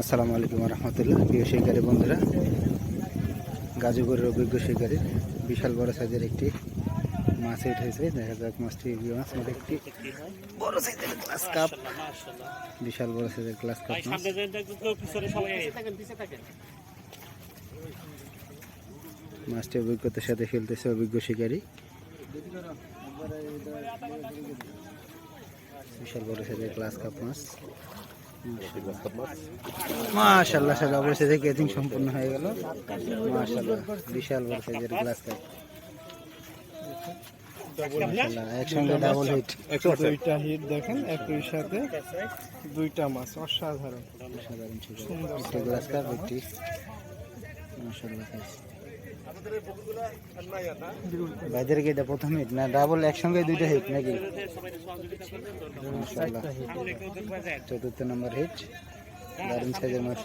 আসসালামু আলাইকুম রহমতুল্লাহ। প্রিয় শিকারী বন্ধুরা, গাজীপুরের অভিজ্ঞ শিকারী, বিশাল বড় সাইজের একটি মাছ উঠেছে দেখা যাক মাছটি মাছ একটি বড় সাইজের গ্লাস কাপ বিশাল বড় সাইজের গ্লাস কাপ মাছটি অভিজ্ঞতার সাথে খেলতেছে অভিজ্ঞ শিকারী। বিশাল বড় সাইজের গ্লাস কাপ মাছ। মাশাল্লাহ সাল্লাহ অবশ্যই ক্যাচিং সম্পূর্ণ হয়ে গেল। মাশাল্লাহ বিশাল বড় সাইজের গ্লাস কাপ একসঙ্গে ডাবল হিট দুইটা হিট দেখেন একই সাথে দুইটা মাছ অসাধারণ। সাধারণ ছিল একটি গ্লাস কাপ একটি মাশাল্লাহ guys। ভাইদের এটা প্রথম হিট না ডাবল একসঙ্গে দুইটা হিট নাকি চতুর্থ নম্বর হিট দারুণ সাইজের মাছ